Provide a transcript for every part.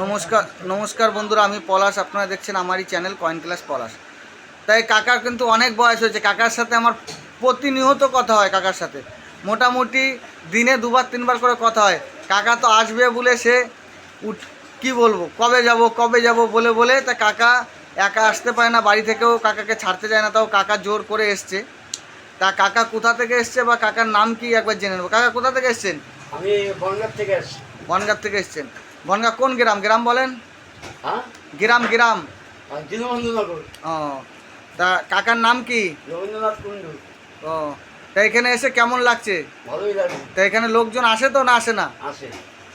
নমস্কার নমস্কার বন্ধুরা আমি পলাশ আপনারা দেখছেন আমারই চ্যানেল কয়েন ক্লাস পলাশ। তাই কাকার কিন্তু অনেক বয়স হয়েছে কাকার সাথে আমার প্রতিনিয়ত কথা হয় কাকার সাথে। মোটামুটি দিনে দুবার তিনবার করে কথা হয়। কাকা তো আসবে বলে সে উঠ কী বলব কবে যাব কবে যাব বলে বলে তা কাকা একা আসতে পারে না বাড়ি থেকেও কাকাকে ছাড়তে যায় না তাও কাকা জোর করে এসছে। তা কাকা কোথা থেকে এসছে বা কাকার নাম কি একবার জেনে নেব। কাকা কোথা থেকে এসছেন? আমি বনগাঁ থেকে আসছি বনগাঁ থেকে এসছেন। বনগাঁ কোন গ্রাম? গ্রাম বলেন। হ্যাঁ? গ্রাম গ্রাম। ও তা কাকার নাম কি? রবীন্দ্রনাথ কুণ্ডু। ও তা এখানে এসে কেমন লাগছে? ভালোই তা এখানে লোকজন আসে তো না আসে না? আসে।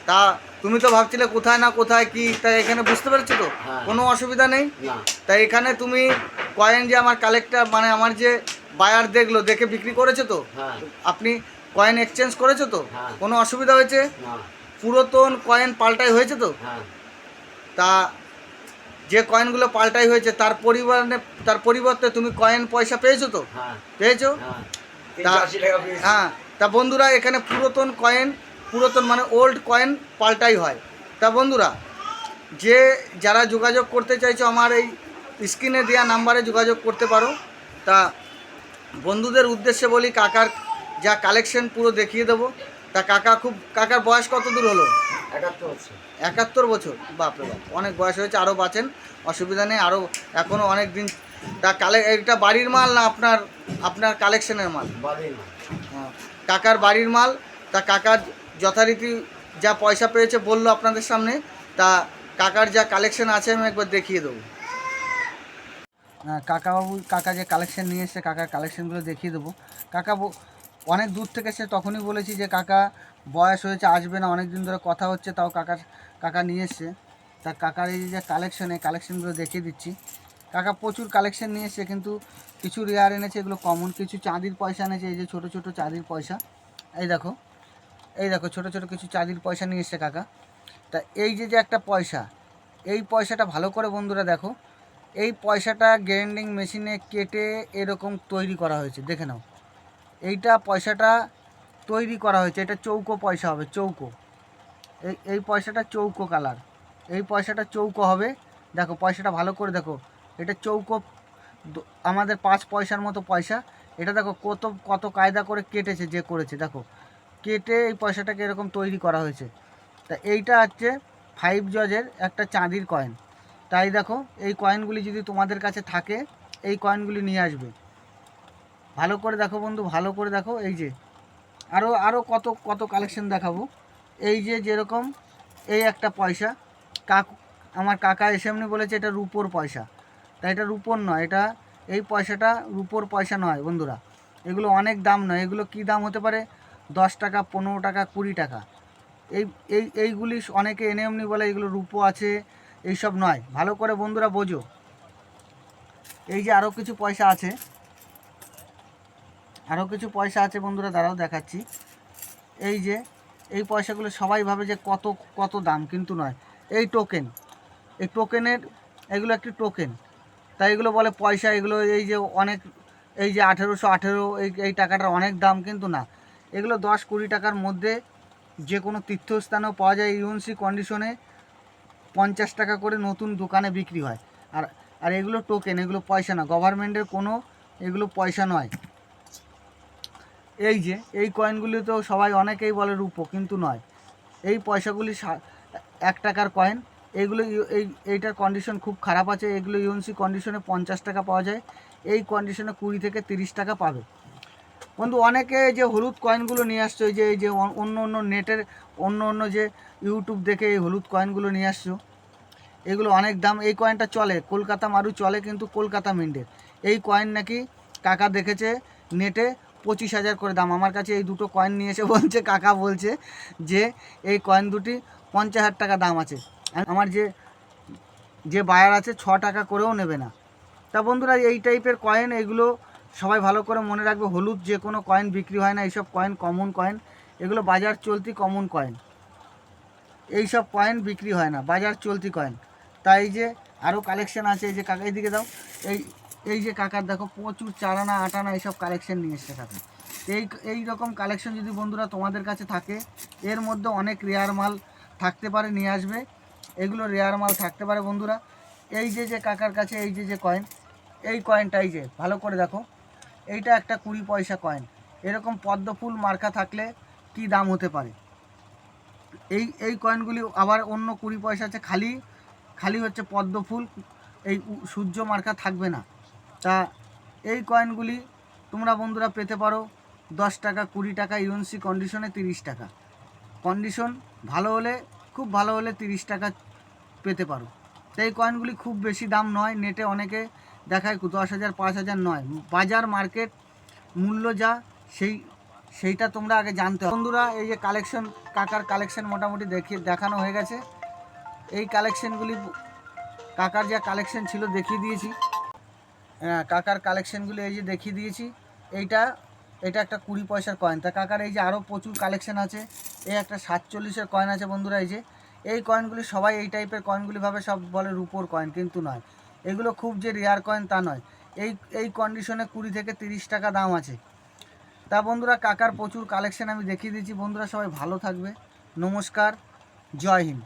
তা তুমি তো ভাবছিলে কোথায় না কোথায় কি তা এখানে বুঝতে পেরেছ তো? হ্যাঁ। কোনো অসুবিধা নেই? না। তা এখানে তুমি কয়েন যে আমার কালেক্টর মানে আমার যে বায়ার দেখল দেখে বিক্রি করেছ তো? হ্যাঁ। আপনি কয়েন এক্সচেঞ্জ করেছ তো। কোনো অসুবিধা হয়েছে? পুরাতন কয়েন পাল্টাই হয়েছে তো? হ্যাঁ। তা যে কয়েনগুলো পাল্টাই হয়েছে তার পরিবর্তে তার পরিবর্তে তুমি কয়েন পয়সা পেয়েছ তো? হ্যাঁ। পেয়েছ? হ্যাঁ। হ্যাঁ তা বন্ধুরা এখানে পুরাতন কয়েন পুরাতন মানে ওল্ড কয়েন পাল্টাই হয়। তা বন্ধুরা যে যারা যোগাযোগ করতে চাইছো আমার এই স্ক্রিনে দেওয়া নাম্বারে যোগাযোগ করতে পারো। তা বন্ধুদের উদ্দেশ্যে বলি কাকার যা কালেকশন পুরো দেখিয়ে দেবো। তা কাকা খুব কাকার বয়স কত দূর হলো? একাত্তর হচ্ছে একাত্তর বছর? বাপরে বাপ অনেক বয়স হয়েছে আরও বাঁচেন অসুবিধা নেই আরও এখনও অনেক দিন। তা কালে এটা বাড়ির মাল না আপনার আপনার কালেকশনের মাল? বাড়ি না হ্যাঁ, কাকার বাড়ির মাল তা কাকার যথারীতি যা পয়সা পেয়েছে বলল আপনাদের সামনে তা কাকার যা কালেকশন আছে আমি একবার দেখিয়ে দেবো। কাকাবাবু কাকা যে কালেকশন নিয়ে এসছে কাকার কালেকশনগুলো দেখিয়ে দেবো। কাকা অনেক দূর থেকে সে তখনই বলেছি যে, কাকা, বয়স হয়েছে, আসবে না অনেক দিন ধরে কথা হচ্ছে, তাও কাকার, কাকা নিয়ে এসছে। তা কাকার এই যে কালেকশন এই কালেকশনগুলো দেখিয়ে দিচ্ছি। কাকা প্রচুর কালেকশন নিয়ে এসছে, কিন্তু কিছু রেয়ার এনেছে, এগুলো কমন কিছু চাঁদির পয়সা এনেছে, এই যে ছোটো ছোটো চাঁদির পয়সা। এই দেখো এই দেখো, ছোটো ছোটো কিছু চাঁদির পয়সা নিয়ে এসছে কাকা। তা এই যে যে একটা পয়সা, এই পয়সাটা ভালো করে বন্ধুরা দেখো, এই পয়সাটা গ্রাইন্ডিং মেশিনে কেটে এরকম তৈরি করা হয়েছে, দেখে নাও। এইটা পয়সাটা তৈরি করা হয়েছে, এটা চৌকো পয়সা হবে, চৌকো। এই এই পয়সাটা চৌকো কালার। এই পয়সাটা চৌকো হবে। দেখো, পয়সাটা ভালো করে দেখো। এটা চৌকো আমাদের পাঁচ পয়সার মতো পয়সা। এটা দেখো, কত কত কায়দা করে কেটেছে, যে করেছে। দেখো, কেটে এই পয়সাটাকে এরকম তৈরি করা হয়েছে। তা এইটা হচ্ছে ফাইভ জজের একটা চাঁদির কয়েন তাই দেখো, এই কয়েনগুলি যদি তোমাদের কাছে থাকে, এই কয়েনগুলি নিয়ে আসবে। ভালো করে দেখো বন্ধু, ভালো করে দেখো, এই যে। আরও আরও কত কত কালেকশন দেখাবো। এই যে যেরকম, এই একটা পয়সা। কাকু, আমার কাকা এসে এমনি বলেছে, এটা রুপোর পয়সা। তাই এটা রুপোর নয়, এটা এই পয়সাটা রুপোর পয়সা নয় বন্ধুরা। এগুলো অনেক দাম নয়, এগুলো কি দাম হতে পারে? দশ টাকা, পনেরো টাকা, কুড়ি টাকা। এই এই, এইগুলি অনেকে এনে এমনি বলে, এগুলো রূপো আছে, এইসব নয়। ভালো করে বন্ধুরা বোঝো। এই যে আরও কিছু পয়সা আছে। আরও কিছু পয়সা আছে বন্ধুরা, দাঁড়াও দেখাচ্ছি। এই যে, এই পয়সাগুলো সবাই ভাবে যে কত কত দাম, কিন্তু নয়। এই টোকেন এই টোকেনের এগুলো একটি টোকেন তাই এগুলো বলে পয়সা, এগুলো এই যে অনেক, এই যে আঠেরোশো আঠেরো, এই এই টাকাটার অনেক দাম, কিন্তু না। এগুলো দশ কুড়ি টাকার মধ্যে যে কোনো তীর্থস্থানেও পাওয়া যায় ইউএনসি কন্ডিশনে পঞ্চাশ টাকা করে নতুন দোকানে বিক্রি হয়। আর আর এগুলো টোকেন এগুলো পয়সা না। গভর্নমেন্টের কোনো, এগুলো পয়সা নয়। এই যে, এই কয়েনগুলি তো সবাই অনেকেই বলে রূপো, কিন্তু নয়। এই পয়সাগুলি এক টাকার কয়েন এইগুলো ইউ- এই, এইটার কন্ডিশন খুব খারাপ আছে। এগুলো ইউএনসি কন্ডিশনে পঞ্চাশ টাকা পাওয়া যায়। এই কন্ডিশনে কুড়ি থেকে তিরিশ টাকা পাবে। বন্ধু, অনেকে যে হলুদ কয়েনগুলো নিয়ে আসছো যে, এই যে অন্য অন্য নেটের, অন্য অন্য যে ইউটিউব দেখে এই হলুদ কয়েনগুলো নিয়ে আসছো, এগুলো অনেক দাম। এই কয়েনটা চলে, কলকাতা মারু চলে, কিন্তু কলকাতা মিন্টের। এই কয়েন নাকি কাকা দেখেছে, নেটে পঁচিশ হাজার করে দাম। আমার কাছে এই দুটো কয়েন নিয়ে এসে বলছে, কাকা বলছে যে এই কয়েন দুটি পঞ্চাশ হাজার টাকা দাম আছে। আমার যে যে বায়ার আছে, ছ টাকা করেও নেবে না। তা বন্ধুরা, এই টাইপের কয়েন এগুলো সবাই ভালো করে মনে রাখবে। হলুদ যে কোনো কয়েন বিক্রি হয় না, এইসব কয়েন কমন কয়েন এগুলো বাজার চলতি কমন কয়েন এইসব কয়েন বিক্রি হয় না, বাজার চলতি কয়েন তাই যে আরও কালেকশন আছে, এই যে কাকা, এইদিকে দাও। এই এই যে কাকার দেখো, প্রচুর চারানা, আটানা এইসব কালেকশন নিয়ে এসছে কাকা। এই এই রকম কালেকশন যদি বন্ধুরা তোমাদের কাছে থাকে, এর মধ্যে অনেক রেয়ার মাল থাকতে পারে, নিয়ে আসবে। এগুলো রেয়ার মাল থাকতে পারে বন্ধুরা। এই যে যে কাকার কাছে এই যে যে কয়েন এই কয়েনটা এই যে, ভালো করে দেখো। এইটা একটা কুড়ি পয়সা কয়েন এরকম পদ্ম ফুল মার্কা থাকলে কি দাম হতে পারে? এই এই কয়েনগুলি আবার অন্য কুড়ি পয়সা আছে, খালি খালি হচ্ছে পদ্ম ফুল। এই সূর্য মার্কা থাকবে না। তা এই কয়েনগুলি তোমরা বন্ধুরা পেতে পারো দশ টাকা, কুড়ি টাকা ইউএনসি কন্ডিশনে তিরিশ টাকা। কন্ডিশন ভালো হলে, খুব ভালো হলে তিরিশ টাকা পেতে পারো। তো এই কয়েনগুলি খুব বেশি দাম নয় নেটে অনেকে দেখায় দশ হাজার, পাঁচ হাজার নয়। বাজার মার্কেট মূল্য যা, সেই, সেইটা তোমরা আগে জানতে হবে। বন্ধুরা, এই যে কালেকশন কাকার কালেকশন মোটামুটি দেখিয়ে দেখানো হয়ে গেছে। এই কালেকশনগুলি কাকার যা কালেকশন ছিল দেখিয়ে দিয়েছি। কাকার কালেকশনগুলি এই যে দেখিয়ে দিয়েছি। এইটা, এটা একটা কুড়ি পয়সার কয়েন তা কাকার এই যে আরও প্রচুর কালেকশান আছে। এই একটা সাতচল্লিশের কয়েন আছে বন্ধুরা এই যে। এই কয়েনগুলি সবাই এই টাইপের কয়েনগুলি ভাবে সব বলে রুপোর কয়েন কিন্তু নয়। এগুলো খুব যে রেয়ার কয়েন তা নয়। এই এই কন্ডিশনে কুড়ি থেকে তিরিশ টাকা দাম আছে। তা বন্ধুরা কাকার প্রচুর কালেকশান আমি দেখিয়ে দিয়েছি। বন্ধুরা সবাই ভালো থাকবে। নমস্কার। জয় হিন্দ।